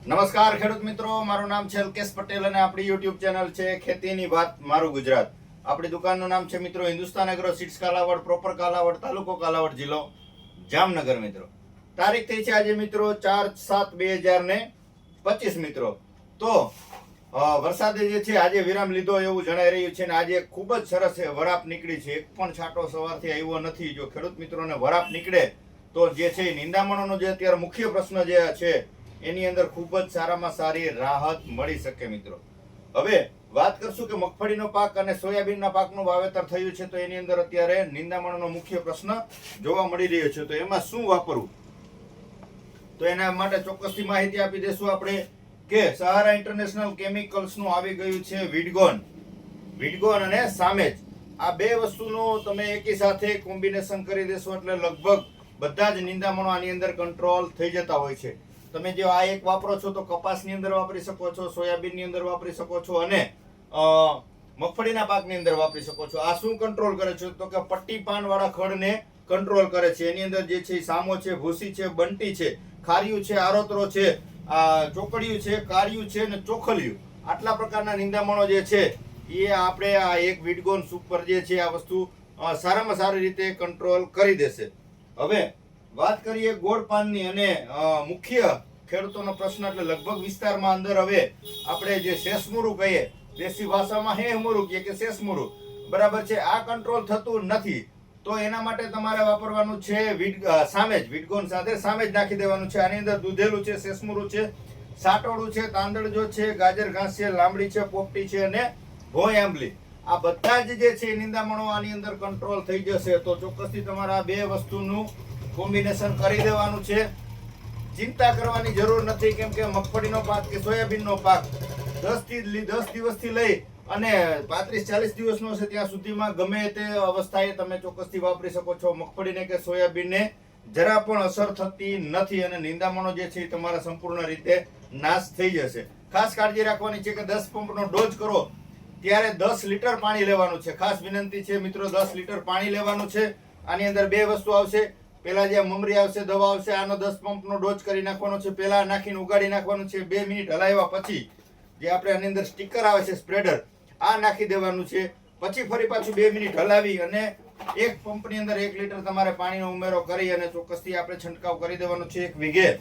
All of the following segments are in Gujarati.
નમસ્કાર ખેડૂત મિત્રો, મારું નામ છે અલ્કેશ પટેલ અને આપણી યુટ્યુબ ચેનલ છે ખેતીની વાત મારું ગુજરાત. આપણી દુકાનનું નામ છે મિત્રો Hindustan agro seeds Kalavad proper Kalavad, તાલુકો કાલાવડ જિલ્લો જામનગર મિત્રો. તારીખ થઈ છે આજે મિત્રો ચાર સાત બે હજાર ને પચીસ મિત્રો. તો વરસાદે જે છે આજે વિરામ લીધો એવું જણાઈ રહ્યું છે ને આજે ખૂબ જ સરસ વરાપ નીકળી છે. એક પણ છાંટો સવારથી આવ્યો નથી. જો ખેડૂત મિત્રોને વરાપ નીકળે તો જે છે નિંદામણોનો જે અત્યારે મુખ્ય પ્રશ્ન જે છે એની અંદર ખૂબ જ સારામાં સારી રાહત મળી શકે મિત્રો. હવે વાત કરશું કે મગફળીનો પાક અને સોયાબીનના પાકનું વાવેતર થયું છે તો એની અંદર અત્યારે નિંદામણનો મુખ્ય પ્રશ્ન જોવા મળી રહ્યો છે. તો એમાં શું વાપરવું? તો એના માટે ચોક્કસથી માહિતી આપી દેશું આપણે કે સહારા ઇન્ટરનેશનલ કેમિકલ્સનું આવી ગયું છે વિડગોન. વિડગોન અને સામેજ. આ બે વસ્તુનું તમે એકી સાથે કોમ્બિનેશન કરી દેશો એટલે લગભગ બધા જ નિંદામણો આની અંદર કંટ્રોલ થઈ જતા હોય છે. તમે જો આ એક વાપરો છો તો કપાસની અંદર વાપરી શકો છો, સોયાબીનની અંદર વાપરી શકો છો અને મગફળીના પાકની અંદર વાપરી શકો છો. આ શું કંટ્રોલ કરે છે? તો કે પટ્ટી પાન વાળા ખડને કંટ્રોલ કરે છે. એની અંદર જે છે સામો છે, ભૂસી છે, બંટી છે, ખારિયું છે, આરોતરો છે, આ, ચોકડિયું છે, કાર્યું છે અને ચોખલિયું. આટલા પ્રકારના નિંદામણો જે છે, એ આપણે આ એક વિડગોન સુપર જે છે આ વસ્તુ સારામાં સારી રીતે કંટ્રોલ કરી દેશે. હવે વાત કરીએ ગોળ પાનની અને મુખ્ય ખેડૂતોનો પ્રશ્ન એટલે લગભગ વિસ્તારમાં અંદર હવે આપણે જે શેષમુરુ કહીએ, દેશી ભાષામાં હેહમુરુ કહીએ કે શેષમુરુ બરાબર છે, આ કંટ્રોલ થતું નથી. તો એના માટે તમારે વાપરવાનું છે વીટ સામે સામેજ, વીટગોન સાથે સામેજ નાખી દેવાનું છે. આની અંદર દૂધેલું છે શેષમુરુ છે, સાટોળું છે, તાંદળજો છે, ગાજર, ઘાસ છે, લાંબડી છે, પોપટી છે અને ભોય આંબલી. આ બધા જ જે છે નિંદામણો આની અંદર કંટ્રોલ થઈ જશે. તો ચોક્કસથી તમારા બે વસ્તુનું કોમ્બિનેશન કરી દેવાનું છે. ચિંતા કરવાની જરૂર નથી, કેમ કે મગફળીનો પાક કે સોયાબીનનો પાક દસથી લી- દસ દિવસથી લઈ અને પાંત્રીસ, ચાલીસ દિવસનો છે ત્યાં સુધીમાં ગમે તે અવસ્થાએ તમે ચોક્કસથી વાપરી શકો છો મગફળીને કે સોયાબીનને. જરા પણ અસર થતી નથી અને નિંદામણો જે છે એ તમારા સંપૂર્ણ રીતે નાશ થઈ જશે. ખાસ કાળજી રાખવાની છે કે દસ પંપનો ડોઝ કરો, ત્યારે દસ લીટર પાણી લેવાનું છે. ખાસ વિનંતી છે મિત્રો, દસ લીટર પાણી લેવાનું છે. આની અંદર બે વસ્તુ આવશે. પેલા જે મમરી આવશે, દવા આવશે, આનો દસ પંપનો ડોઝ કરી નાખવાનો છે, પેલા નાખીને ઉગાડી નાખવાનું છે, બે મિનિટ હલાવ્યા પછી જે આપણે આની અંદર સ્ટીકર આવે છે સ્પ્રેડર આ નાખી દેવાનું છે. પછી ફરી પાછું બે મિનિટ હલાવી અને એક પંપની અંદર એક લીટર તમારે પાણીનો ઉમેરો કરી અને ચોક્કસથી આપણે છંટકાવ કરી દેવાનો છે એક વીઘે.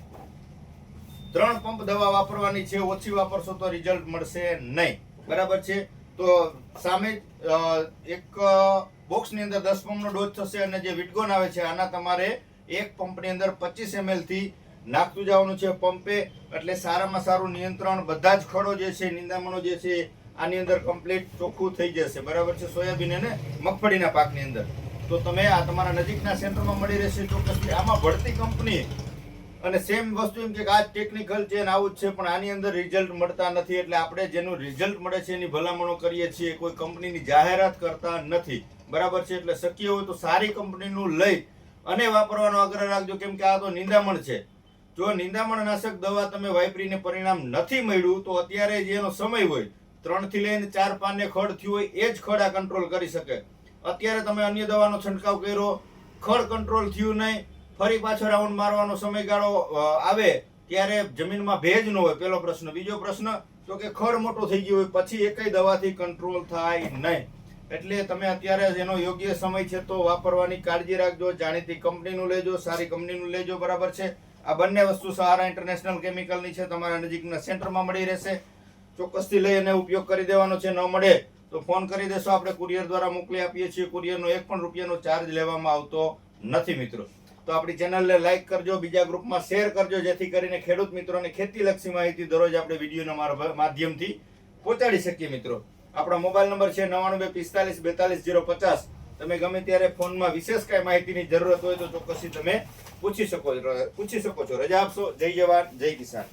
ત્રણ પંપ દવા વાપરવાની છે, ઓછી વાપરશો તો રિઝલ્ટ મળશે નહીં. બરાબર છે? તો સામે એક બોક્સની અંદર દસ પંપનો ડોઝ થશે અને જે વિટગોન આવે છે, આના તમારે એક પંપની અંદર પચીસ એમએલથી નાખતું જવાનું છે પંપે. એટલે સારામાં સારું નિયંત્રણ, બધા જ ખડો જે છે, નિંદામણો જે છે, આની અંદર કમ્પ્લીટ ચોખ્ખું થઈ જશે. બરાબર છે, સોયાબીન અને મગફળીના પાકની અંદર. તો તમે આ તમારા નજીકના સેન્ટરમાં મળી રહેશે ચોક્કસથી. આમાં ભળતી કંપની અને સેમ વસ્તુ એમ કે આ ટેકનિકલ છે ને આવું જ છે, પણ આની અંદર રિઝલ્ટ મળતા નથી, એટલે આપણે જેનું રિઝલ્ટ મળે છે એની ભલામણો કરીએ છીએ, કોઈ કંપનીની જાહેરાત કરતા નથી. બરાબર છે? એટલે શક્ય હોય તો સારી કંપનીનું લઈ અને વાપરવાનો આગ્રહ રાખજો, કેમ કે આ તો નિંદામણ છે. જો નિંદામણ નાશક દવા તમે વાપરીને પરિણામ નથી મળ્યું, તો અત્યારે જે એનો સમય હોય. ત્રણથી લઈને ચાર પાને ખડ થયું હોય, એ જ ખડ આ કંટ્રોલ કરી શકે. અત્યારે તમે અન્ય દવાનો છંટકાવ કર્યો, ખડ કંટ્રોલ થયું નહીં ફરી પાછો રાઉન્ડ મારવાનો સમયગાળો આવે ત્યારે જમીનમાં ભેજ ન હોય. પેલો પ્રશ્ન. બીજો પ્રશ્ન, તો કે ખર મોટો થઈ ગયું હોય, પછી એકય દવાથી કંટ્રોલ થાય નહીં. એટલે તમે અત્યારે એનો યોગ્ય સમય છે તો વાપરવાની કાળજી રાખજો, જાણીતી કંપનીનું લેજો, સારી કંપનીનું લેજો, બરાબર છે? આ બંને વસ્તુ સહારા ઇન્ટરનેશનલ કેમિકલની છે, તમારા નજીકના સેન્ટરમાં મળી રહેશે. ચોક્કસથી લઈ અને ઉપયોગ કરી દેવાનો છે, ન મળે તો ફોન કરી દેશો. આપણે કુરિયર દ્વારા મોકલી આપીએ છીએ. કુરિયરનો એક પણ રૂપિયાનો ચાર્જ લેવામાં આવતો નથી, મિત્રો. તો આપણી ચેનલને લાઈક કરજો, બીજા ગ્રુપમાં શેર કરજો, જેથી કરીને ખેડૂત મિત્રોને ખેતીલક્ષી માહિતી દરરોજ આપણે વિડીયોના મારા, માધ્યમથી પહોંચાડી શકીએ મિત્રો. આપણો મોબાઈલ નંબર છે નવાણું બે પિસ્તાલીસ બેતાલીસ જીરો પચાસ. તમે ગમે ત્યારે ફોનમાં વિશેષ કાંઈ માહિતીની જરૂરત હોય તો ચોક્કસથી તમે પૂછી શકો પૂછી શકો છો. રજા આપશો. જય જવાન, જય કિસાન.